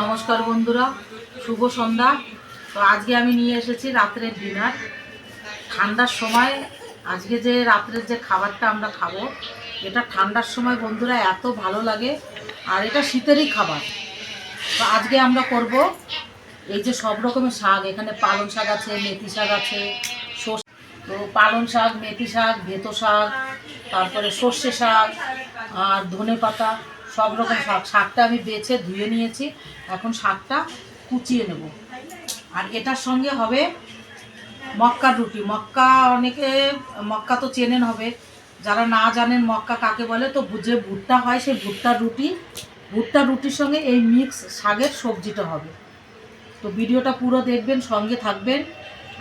নমস্কার বন্ধুরা, শুভ সন্ধ্যা। তো আজকে আমি নিয়ে এসেছি রাত্রের ডিনার। ঠান্ডার সময়, আজকে যে রাত্রের যে খাবারটা আমরা খাব, এটা ঠান্ডার সময় বন্ধুরা এত ভালো লাগে, আর এটা শীতেরই খাবার। তো আজকে আমরা করব এই যে সব রকমের শাক, এখানে পালং শাক আছে, মেথি শাক আছে তো পালং শাক, মেথি শাক ভেতো শাক, তারপরে সর্ষে শাক, আর ধনে পাতা সব রকম শাক। শাকটা আমি বেছে ধুয়ে নিয়েছি। এখন শাকটা কুচিয়ে নেব। আর এটার সঙ্গে হবে মক্কার রুটি। মক্কা অনেকে, মক্কা তো চেনেন হবে। যারা না জানেন মক্কা কাকে বলে, তো যে ভুট্টা হয়, সেই ভুট্টার রুটি ভুট্টার রুটির সঙ্গে এই মিক্স শাকের সবজিটা হবে। তো ভিডিওটা পুরো দেখবেন, সঙ্গে থাকবেন।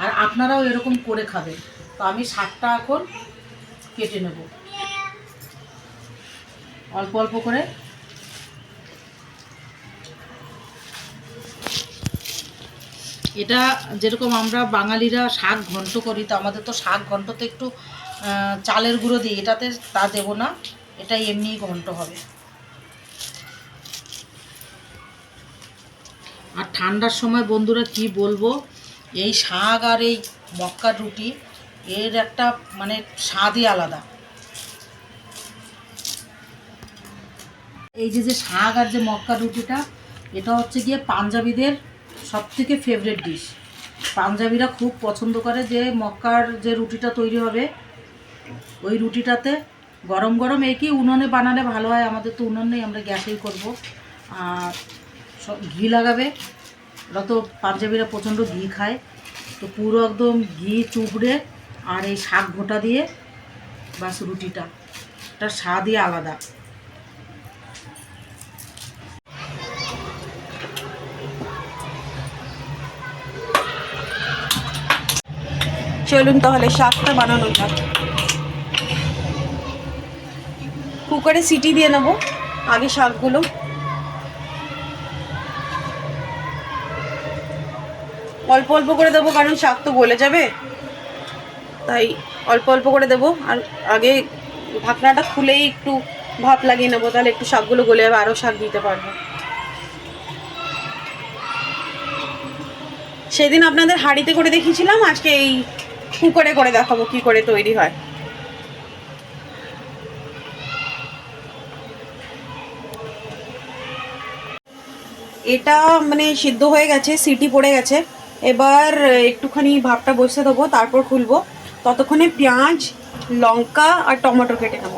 আর আপনারাও এরকম করে খাবেন। তো আমি শাকটা এখন কেটে নেব। অল্প অল্প করে। এটা যেরকম আমরা বাঙালিরা শাক ঘন্ট করি, তো আমাদের তো শাক ঘন্টতে একটু চালের গুঁড়ো দিই, এটাতে তা দেবো না এটা এমনিই ঘন্ট হবে। আর ঠান্ডার সময় বন্ধুরা কি বলব, এই শাক আর এই মক্কার রুটি, এর একটা মানে স্বাদই আলাদা। এই যে যে শাক আর যে মক্কা রুটিটা, এটা হচ্ছে গিয়ে পাঞ্জাবিদের সব থেকে ফেভারেট ডিশ পাঞ্জাবিরা খুব পছন্দ করে যে মক্কার যে রুটিটা তৈরি হবে, ওই রুটিটাতে গরম গরম একই উনুনে বানালে ভালো হয়, আমাদের তো উনুন নেই, আমরা গ্যাসেই করব। আর ঘি লাগাবে, ওরা তো পাঞ্জাবিরা প্রচণ্ড ঘি খায়। তো পুরো একদম ঘি চুবড়ে আর এই শাক ভোটা দিয়ে বাস রুটিটা। এটার স্বাদই আলাদা। চলুন তাহলে, শাকটা বানানো যাক। কুকারে সিটি দিয়ে নেব, আগে শাকগুলো। অল্প অল্প করে দেবো, কারণ শাক তো গলে যাবে। তাই অল্প অল্প করে দেবো, আর আগে ঢাকনাটা খুলেই একটু ভাপ লাগিয়ে নেব, তাহলে একটু শাকগুলো গলে যাবে, আরও শাক দিতে পারব। সেদিন আপনাদের হাঁড়িতে করে দেখিয়েছিলাম, আজকে এই কুকারে করে দেখাবো কি করে তৈরি হয়। এটা মানে সিদ্ধ হয়ে গেছে, সিটি পড়ে গেছে। এবার একটুখানি ভাবটা বসে দেবো, তারপর খুলবো। ততক্ষণে পেঁয়াজ, লঙ্কা আর টমেটো কেটে নেব।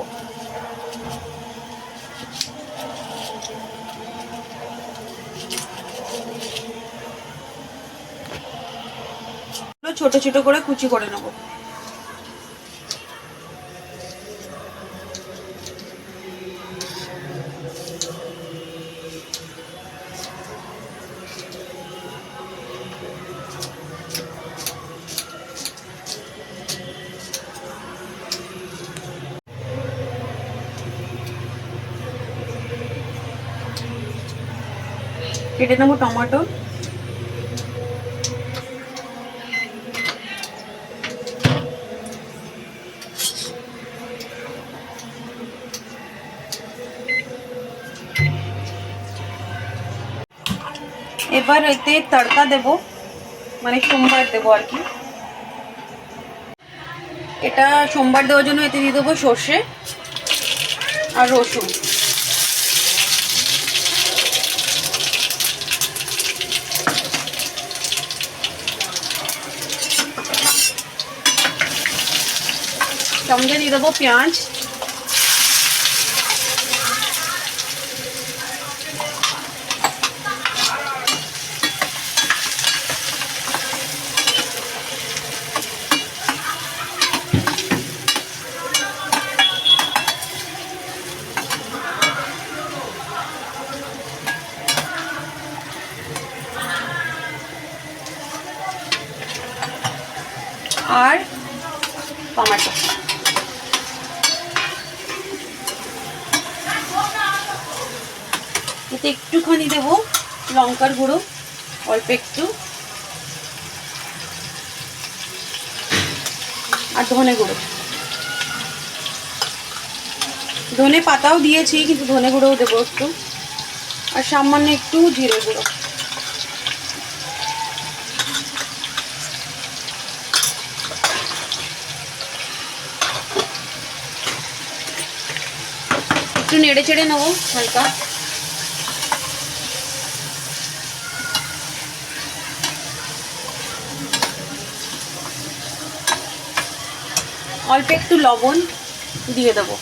ছোট ছোট করে কুচি করে নেব। কেটে নেব টমেটো। এবার এতে তড়কা দেব মানে সোমবার দেবো আর কি। এটা সোমবার দেওয়ার জন্য এতে দিয়ে দেবো সর্ষে আর রসুন। সঙ্গে দিয়ে দেবো পেঁয়াজ আর টমেটো এতে একটুখানি দেব লঙ্কার গুঁড়ো, অল্প একটু। আর ধনে গুঁড়ো। ধনে পাতাও দিয়েছি, কিন্তু ধনে গুঁড়োও দেবো একটু। আর সামান্য একটু জিরে গুঁড়ো। একটু নেড়ে চেড়ে নেব হালকা। অল্প একটু লবণ দিয়ে দেবো।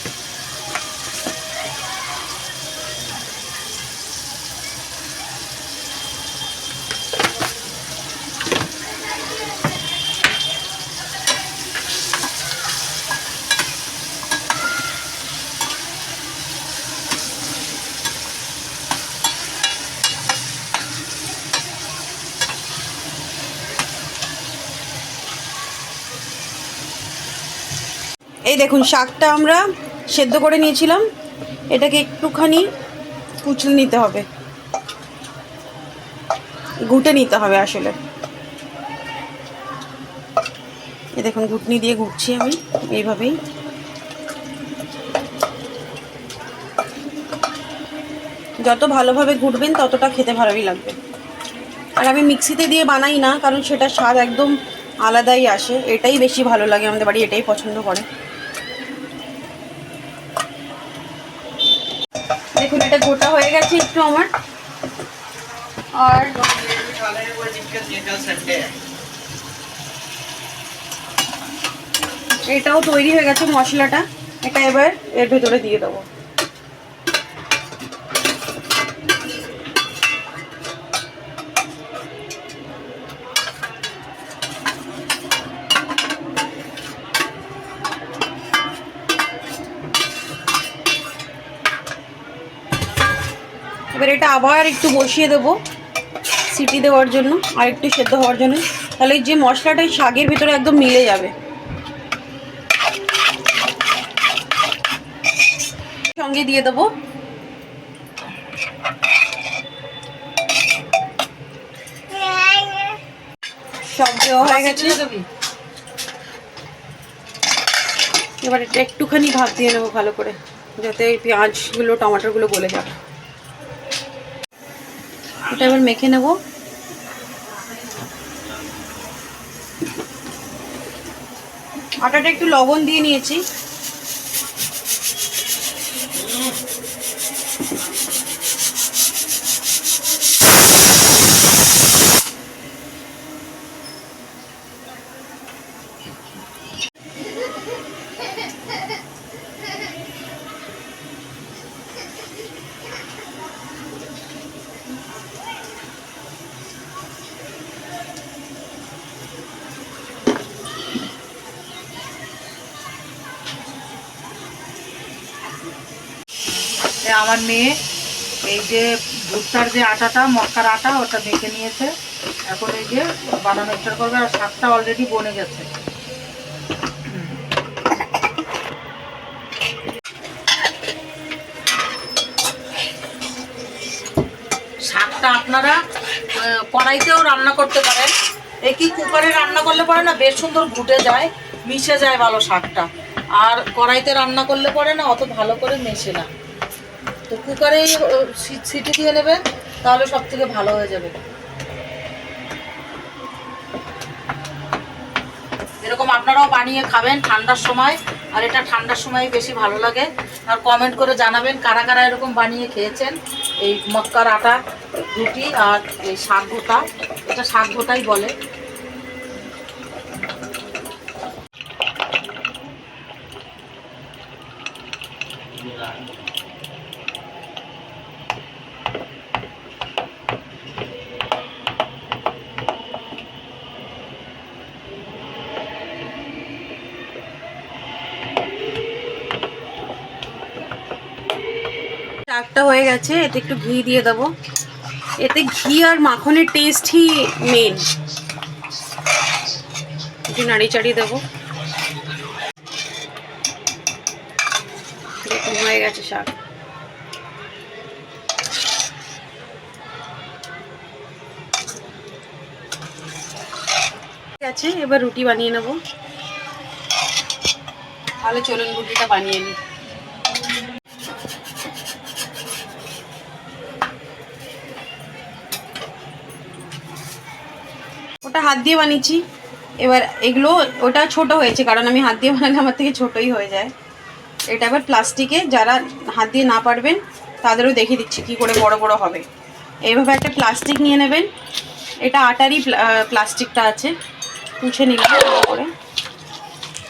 এই দেখুন, শাকটা আমরা সেদ্ধ করে নিয়েছিলাম। এটাকে একটুখানি কুচলে নিতে হবে। ঘুটে নিতে হবে আসলে। এই দেখুন, ঘুটনি দিয়ে ঘুটছি আমি এইভাবেই। যত ভালোভাবে ঘুটবেন, ততটা খেতে ভালোই লাগবে। আর আমি মিক্সিতে দিয়ে বানাই না, কারণ সেটা স্বাদ একদম আলাদাই আসে। এটাই বেশি ভালো লাগে আমাদের বাড়ি, এটাই পছন্দ করে দেখুন এটা গোটা হয়ে গেছে একটু আমার। আর এটাও তৈরি হয়ে গেছে মশলাটা। এটা এবার এর ভেতরে দিয়ে দেবো এবার এটা আবার একটু বসিয়ে দেবো সিটি দেওয়ার জন্য, আর একটু সেদ্ধ হওয়ার জন্য। তাহলে যে মশলাটা শাকের ভিতরে একদম মিলে যাবে। সঙ্গে দিয়ে দেবো। সব দেওয়া হয়ে গেছে। এবার এটা একটুখানি ভাত দিয়ে নেব ভালো করে, যাতে পেঁয়াজগুলো, টমাটোগুলো গলে যাবে। এটা এবার মেখে নেব। আটাটা একটু লবণ দিয়ে নিয়েছি। আমার মেয়ে এই যে ভুট্টার যে আটাটা মক্কার আটা, ওটা মেখে নিয়েছে। এখন এই যে বানানো স্টার্ট করবে আর শাকটা অলরেডি বনে গেছে। শাকটা আপনারা কড়াইতেও রান্না করতে পারেন। একই কুকারে রান্না করলে পরে না বেশ সুন্দর ঘুটে যায়, মিশে যায় ভালো শাকটা। আর কড়াইতে রান্না করলে পরে না অত ভালো করে মেশে না। তো কুকারেই সিটি দিয়ে নেবেন তাহলে সব থেকে ভালো হয়ে যাবে। এরকম আপনারাও বানিয়ে খাবেন ঠান্ডার সময়, আর এটা ঠান্ডার সময় বেশি ভালো লাগে। আর কমেন্ট করে জানাবেন কারা কারা এরকম বানিয়ে খেয়েছেন। এই মক্কার আটা রুটি আর এই শাক ঘোটা এটা শাক ঘোটাই বলে। শাকটা হয়ে গেছে, এতে একটু ঘি দিয়ে দেবো। এতে ঘি আর মাখনের টেস্টই মেন একটু নাড়ি চাড়িয়ে দেবো। হয়ে গেছে শাক। আছে এবার রুটি বানিয়ে নেব। তাহলে চলুন, রুটিটা বানিয়ে নিই। হাত দিয়ে বানিয়েছি। এবার এগুলো ওটা ছোট হয়েছে, কারণ আমি হাত দিয়ে বানালে আমার থেকে ছোটই হয়ে যায়। এটা এবার প্লাস্টিকে যারা হাত দিয়ে না পারবেন, তাদেরও দেখে দিচ্ছি কি করে বড় বড় হবে। এইভাবে একটা প্লাস্টিক নিয়ে নেবেন। এটা আটারই প্লা- প্লাস্টিকটা আছে। নিলাম ভালো করে।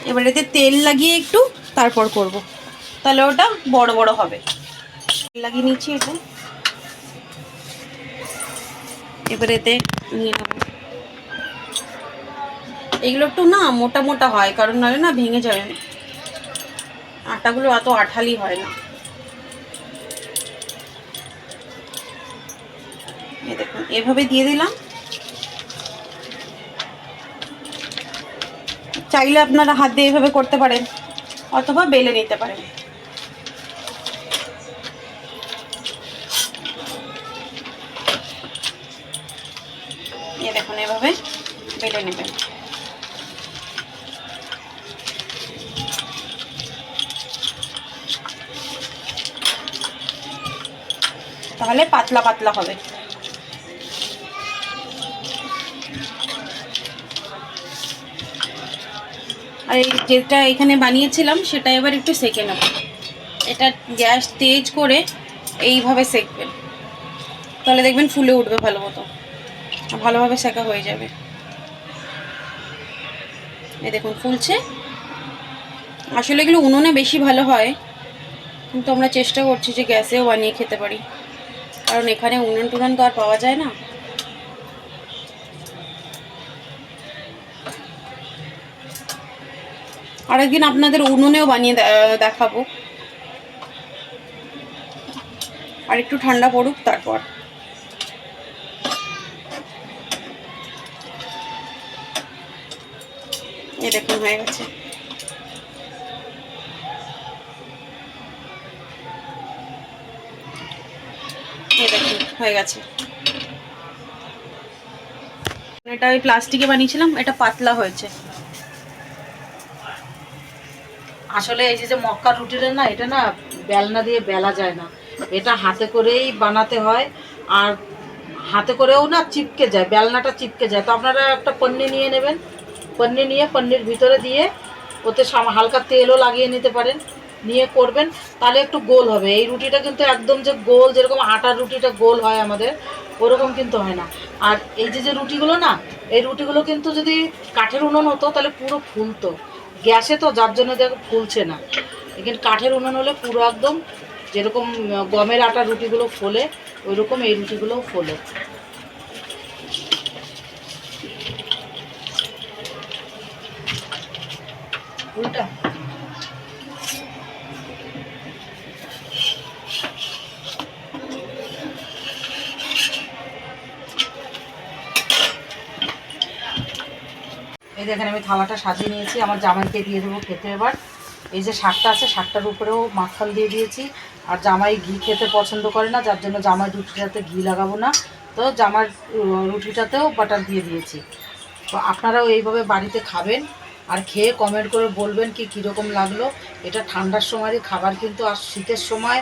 এবার এতে তেল লাগিয়ে একটু তারপর করব। তাহলে ওটা বড় বড় হবে। তেল লাগিয়ে নিচ্ছি এটা। এবার এতে নিয়ে নেব। এগুলো একটু না মোটা মোটা হয়, কারণ নাহলে না ভেঙে যাবে আটাগুলো এত আঠালি হয় না। দেখুন, এভাবে দিয়ে দিলাম। চাইলে আপনারা হাত দিয়ে এভাবে করতে পারেন, অথবা বেলে নিতে পারেন। দেখুন, এভাবে বেলে নেবেন। তাহলে পাতলা পাতলা হবে। আর যেটা এখানে বানিয়েছিলাম, সেটা এবার একটু সেকে নেব। এটা গ্যাস, তেজ করে এইভাবে সেকবেন। তাহলে দেখবেন ফুলে উঠবে ভালো মতো। ভালোভাবে সেকা হয়ে যাবে। এই দেখুন, ফুলছে। আসলে এগুলো উনুনে বেশি ভালো হয়, কিন্তু আমরা চেষ্টা করছি যে গ্যাসেও বানিয়ে খেতে পারি। কারণ এখানে উনুন টুনুন তো আর পাওয়া যায় না। আরেকদিন আপনাদের উনুনেও বানিয়ে দেখাবো। আর একটু ঠান্ডা পড়ুক তারপর। এই দেখুন হয়ে গেছে। হয়ে গেছে। এটা ওই প্লাস্টিকে বানিয়েছিলাম, এটা পাতলা হয়েছে। আসলে এই যে মক্কা রুটিটা না, এটা না বেলনা দিয়ে বেলা যায় না। এটা হাতে করেই বানাতে হয়, আর হাতে করেও না চিপকে যায়, বেলনাটা চিপকে যায়। তো আপনারা একটা পন্নি নিয়ে নেবেন। পন্নি নিয়ে, পন্নির ভিতরে দিয়ে ওতে হালকা তেলও লাগিয়ে নিতে পারেন। নিয়ে করবেন, তাহলে একটু গোল হবে। এই রুটিটা কিন্তু একদম যে গোল, যেরকম আটার রুটিটা গোল হয় আমাদের, ওরকম কিন্তু হয় না। আর এই যে যে রুটিগুলো না, এই রুটিগুলো কিন্তু যদি কাঠের উনুন হতো, তাহলে পুরো ফুলতো। গ্যাসে তো যার জন্য দেখো ফুলছে না। এখানে কাঠের উনুন হলে পুরো একদম যেরকম গমের আটার রুটিগুলো ফোলে ওই রকম এই রুটিগুলোও ফোলে। উল্টা এই দেখেন, আমি থালাটা সাজিয়ে নিয়েছি। আমার জামাইকে দিয়ে দেবো খেতে এবার। এই যে শাকটা আছে, শাকটার উপরেও মাখন দিয়ে দিয়েছি। আর জামাই ঘি খেতে পছন্দ করে না, যার জন্য জামাই রুটিটাতে ঘি লাগাবো না। তো জামার রুটিটাতেও বাটার দিয়ে দিয়েছি। তো আপনারাও এইভাবে বাড়িতে খাবেন আর খেয়ে কমেন্ট করে বলবেন কি কীরকম লাগল। এটা ঠান্ডার সময়ই, খাবার কিন্তু আর শীতের সময়।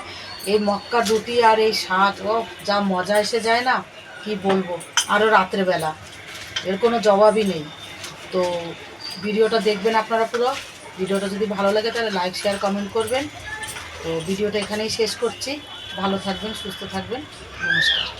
এই মক্কা রুটি আর এই শাক, ও, যা মজা এসে যায় না, কি বলব? আরও রাত্রেবেলা। এর কোনো জবাবই নেই। তো ভিডিওটা দেখবেন আপনারা পুরো। ভিডিওটা যদি ভালো লাগে তাহলে লাইক শেয়ার কমেন্ট করবেন। তো ভিডিওটা এখানেই শেষ করছি। ভালো থাকবেন, সুস্থ থাকবেন। নমস্কার।